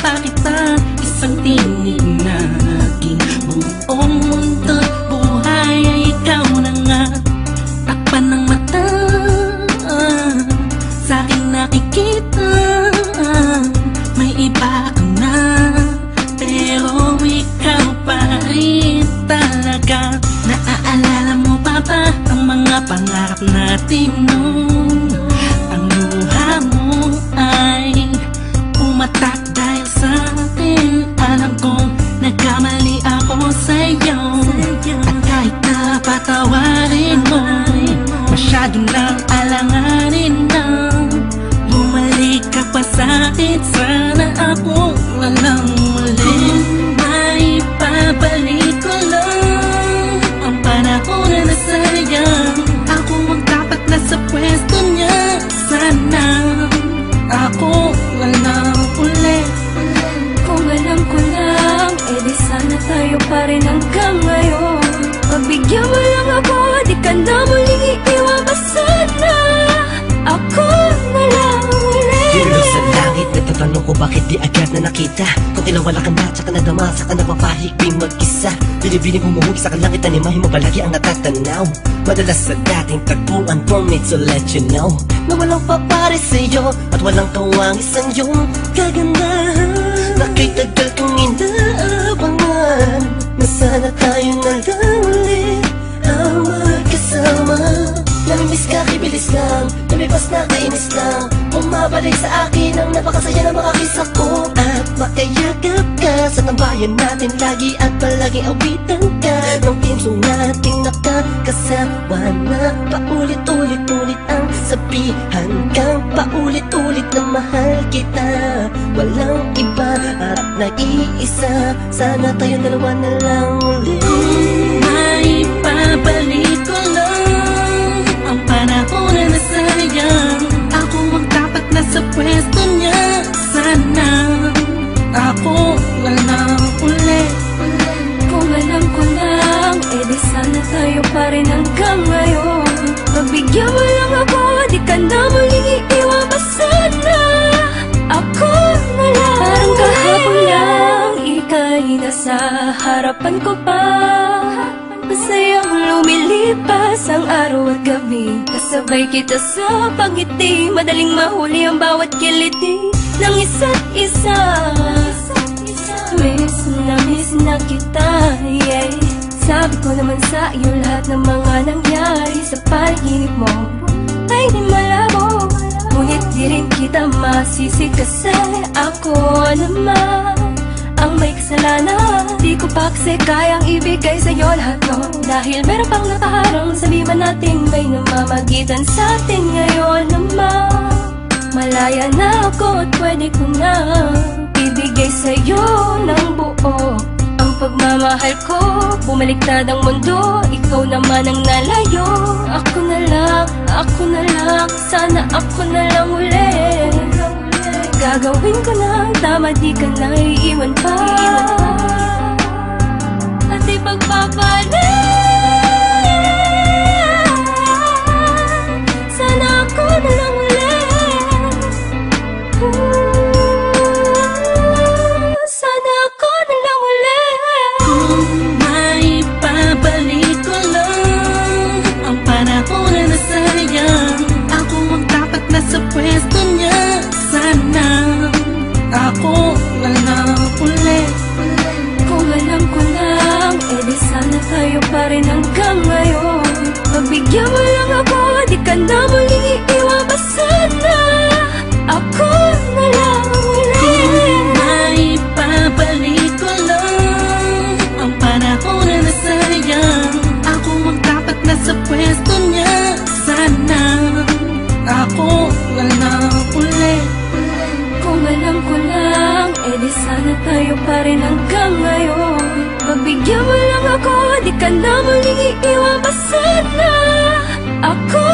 pa kita. Isang tinig na aking buong mundo. Buhay ay ikaw na nga. Takpan ng mata. Sa aking nakikita May iba ka na. Pero ikaw pa rin talaga. Naaalala mo pa ba Ang mga pangarap natin noon Umatak dahil sa atin Alam kong nagkamali ako sa'yo. At kahit na patawarin mo Masyado nang bakit di agad na nakita? Kung kinawala ka na, tsaka nadama, saka napapahigping mag-isa. Binibining humuhugi sa kalangit, animahin mo palagi ang natatanaw. Madalas sa dating tagpuan for me to let you know. Na walang papare sa'yo, at walang kawangis ang iyong kagandahan Lumipas na, kainis lang Umabalik sa akin ang napakasaya na makakisa ko At makayagap ka sa tambayan natin Lagi at palaging awitan ka. Ng team song nating nakakasama na Paulit-ulit-ulit ang sabihan kang Paulit-ulit na mahal kita. Walang iba. At nag-iisa Sana tayo dalawa na lang ulit nasayang Ako ang dapat nasa pwesto niya. Sana ako walang uli. Kung alam ko lang, edi sana tayo pa rin hanggang ngayon. Pagbigyan mo lang ako, di ka na muling iiwan pa sana. Ako na lang. Parang kahapon lang, ika'y nasa harapan ko pa. Masayang lumilipas ang araw at gabi Kasabay kita sa pangiti. Madaling mahuli ang bawat kiliti Ng isa't isa. Miss na miss na kita, yeah. Sabi ko naman sa iyo lahat ng mga nangyari Sa panaginip mo ay di malabo. Ngunit di rin kita masisi kasi ako naman may pa kasi kayang ibigay sa'yo lahat no Dahil meron pang nakaharang Sabi man natin may namamagitan sa atin ngayon naman. Malaya na ako at pwede ko na Ibigay sa'yo ng buo. Ang pagmamahal ko Bumaliktad ang mundo Ikaw naman ang nalayo. Ako na lang, ako na lang Sana ako na lang ulit Gagawin ko na Tama di ka na iiwan pa. At pa rin hanggang ngayon. Pagbigyan mo lang ako, di ka na Lang ako, di ka sana. Ako